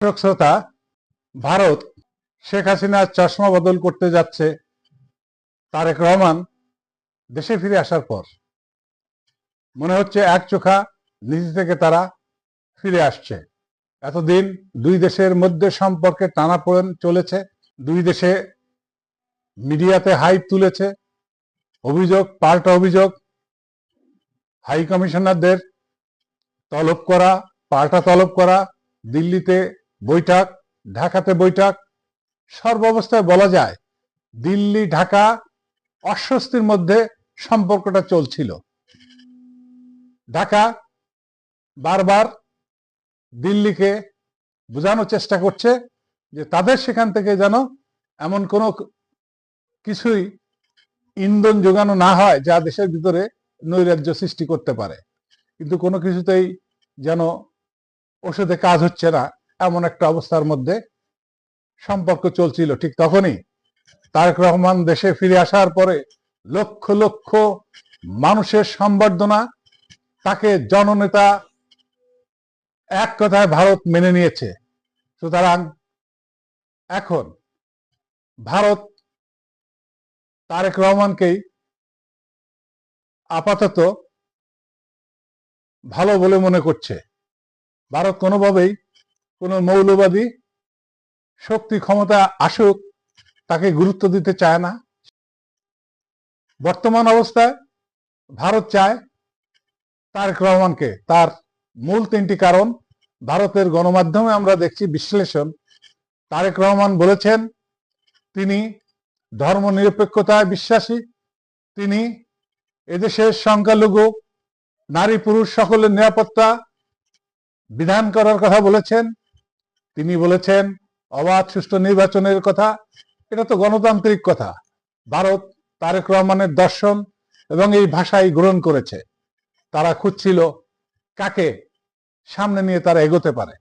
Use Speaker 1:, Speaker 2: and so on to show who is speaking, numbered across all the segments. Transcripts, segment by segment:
Speaker 1: দর্শক শ্রোতা, ভারত শেখ হাসিনার চশমা বদল করতে যাচ্ছে তারেক রহমান দেশে ফিরে আসার পর। মনে হচ্ছে এক চোখা নীতি থেকে তারা ফিরে আসছে। এতদিন দুই দেশের মধ্যে সম্পর্কে টানাপোড়েন চলেছে, দুই দেশে মিডিয়াতে হাইপ তুলেছে, অভিযোগ, পাল্টা অভিযোগ, হাই কমিশনারদের তলব করা, পাল্টা তলব করা, দিল্লিতে বৈঠক, ঢাকাতে বৈঠক, সর্বাবস্থায় বলা যায় দিল্লি, ঢাকা অস্বস্তির মধ্যে সম্পর্কটা চলছিল। ঢাকা বারবার দিল্লিকে বোঝানোর চেষ্টা করছে যে তাদের সেখান থেকে যেন এমন কোনো কিছুই ইন্ধন যোগানো না হয় যা দেশের ভিতরে নৈরাজ্য সৃষ্টি করতে পারে। কিন্তু কোনো কিছুতেই যেন ওষুধে কাজ হচ্ছে না। এমন একটা অবস্থার মধ্যে সম্পর্ক চলছিল ঠিক তখনই তারেক রহমান দেশে ফিরে আসার পরে লক্ষ লক্ষ মানুষের সম্বর্ধনা তাকে জননেতা এক কথায় ভারত মেনে নিয়েছে। সুতরাং এখন ভারত তারেক রহমানকেই আপাতত ভালো বলে মনে করছে। ভারত কোনোভাবেই কোনো মৌলবাদী শক্তি ক্ষমতা আসুক, তাকে গুরুত্ব দিতে চায় না। বর্তমান অবস্থায় ভারত চায় তারেক রহমানকে। তার মূল তিনটি কারণ ভারতের গণমাধ্যমে আমরা দেখছি বিশ্লেষণ। তারেক রহমান বলেছেন, তিনি ধর্ম নিরপেক্ষতায় বিশ্বাসী, তিনি এদেশের সংখ্যালঘু, নারী, পুরুষ, সকলের নিরাপত্তা বিধান করার কথা বলেছেন। তিনি বলেছেন, অবাধ সুষ্ঠু নির্বাচনের কথা, এটা তো গণতান্ত্রিক কথা। ভারত তারেক রহমানের দর্শন এবং এই ভাষাই গ্রহণ করেছে। তারা খুঁজছিল কাকে সামনে নিয়ে তারা এগোতে পারে।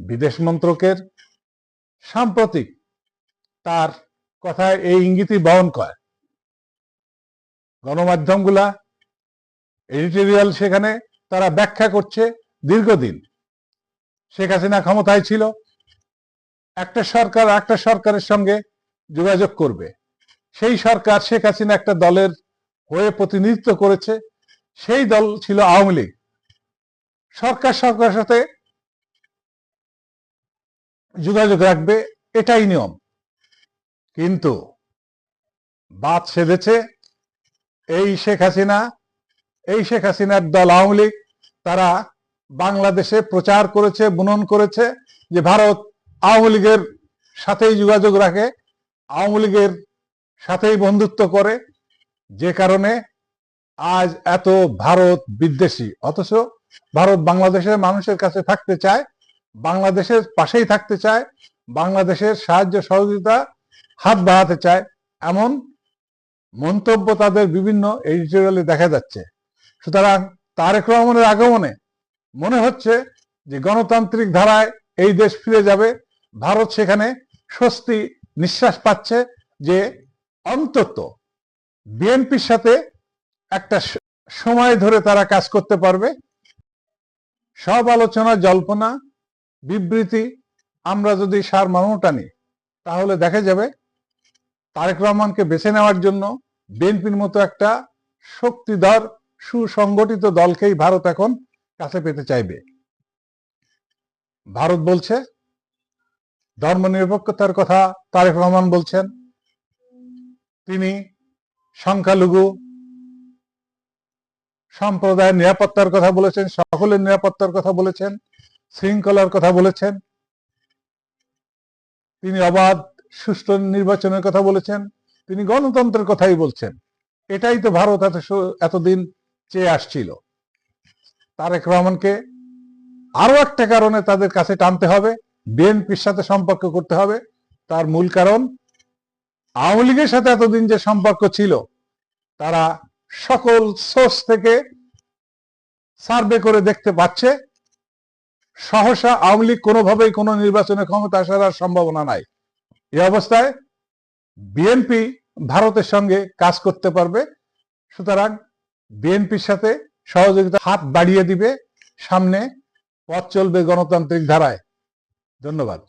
Speaker 1: বিদেশ মন্ত্রকের সাম্প্রতিক তার কথায় এই ইঙ্গিতই বহন করে। গণমাধ্যমগুলা, এডিটোরিয়াল সেখানে তারা ব্যাখ্যা করছে দীর্ঘদিন। শেখ হাসিনা ক্ষমতায় ছিল। একটা সরকার একটা সরকারের সঙ্গে যোগাযোগ করবে। সেই সরকার শেখ হাসিনা একটা দলের হয়ে প্রতিনিধিত্ব করেছে। সেই দল ছিল আওয়ামী লীগ। সরকার সরকারের সাথে যোগাযোগ রাখবে, এটাই নিয়ম। কিন্তু বাদ সেধেছে এই শেখ হাসিনা, এই শেখ হাসিনার দল আওয়ামী লীগ, তারা বাংলাদেশে প্রচার করেছে, বুনন করেছে যে ভারত আওয়ামী লীগের সাথেই যোগাযোগ রাখে, আওয়ামী লীগের সাথেই বন্ধুত্ব করে। যে কারণে আজ এত ভারত বিদ্বেষী। অথচ ভারত বাংলাদেশের মানুষের কাছে থাকতে চায়, বাংলাদেশের পাশেই থাকতে চায়, বাংলাদেশের সাহায্য সহযোগিতা হাত বাড়াতে চায় এমন মন্তব্য তাদের বিভিন্ন এডিটোরিয়ালে দেখা যাচ্ছে। সুতরাং তারেক রহমানের আগমনে মনে হচ্ছে যে গণতান্ত্রিক ধারায় এই দেশ ফিরে যাবে। ভারত সেখানে স্বস্তি নিঃশ্বাস পাচ্ছে যে অন্তত বিএনপির সাথে একটা সময় ধরে তারা কাজ করতে পারবে। সব আলোচনা, জল্পনা, বিবৃতি আমরা যদি সার মানো টানি তাহলে দেখা যাবে তারেক রহমানকে বেছে নেওয়ার জন্য বিএনপির মতো একটা শক্তিধর, সুসংগঠিত দলকেই ভারত এখন কাছে পেতে চাইবে। ভারত বলছে, ধর্ম নিরপেক্ষতার কথা তারেক রহমান বলছেন। তিনি সংখ্যালঘু, সম্প্রদায়ের নিরাপত্তার কথা বলেছেন, সকলের নিরাপত্তার কথা বলেছেন, শৃঙ্খলার কথা বলেছেন। তিনি অবাধ, সুষ্ঠু নির্বাচনের কথা বলেছেন। তিনি গণতন্ত্রের কথাই বলছেন। এটাই তো ভারত এত এতদিন চেয়ে আসছিল। তারেক রহমানকে আরও একটা কারণে তাদের কাছে টানতে হবে, বিএনপির সাথে সম্পর্ক করতে হবে। তার মূল কারণ, আওয়ামী লীগের সাথে এতদিন যে সম্পর্ক ছিল, তারা সকল সোর্স থেকে সার্ভে করে দেখতে পাচ্ছে। সহসা আওয়ামী লীগ কোনোভাবেই কোনো নির্বাচনে ক্ষমতা আসার আর সম্ভাবনা নাই। এ অবস্থায় বিএনপি ভারতের সঙ্গে কাজ করতে পারবে। সুতরাং বিএনপির সাথে সহযোগিতা হাত বাড়িয়ে দিবে সামনে পথ চলবে গণতান্ত্রিক ধারায়। ধন্যবাদ।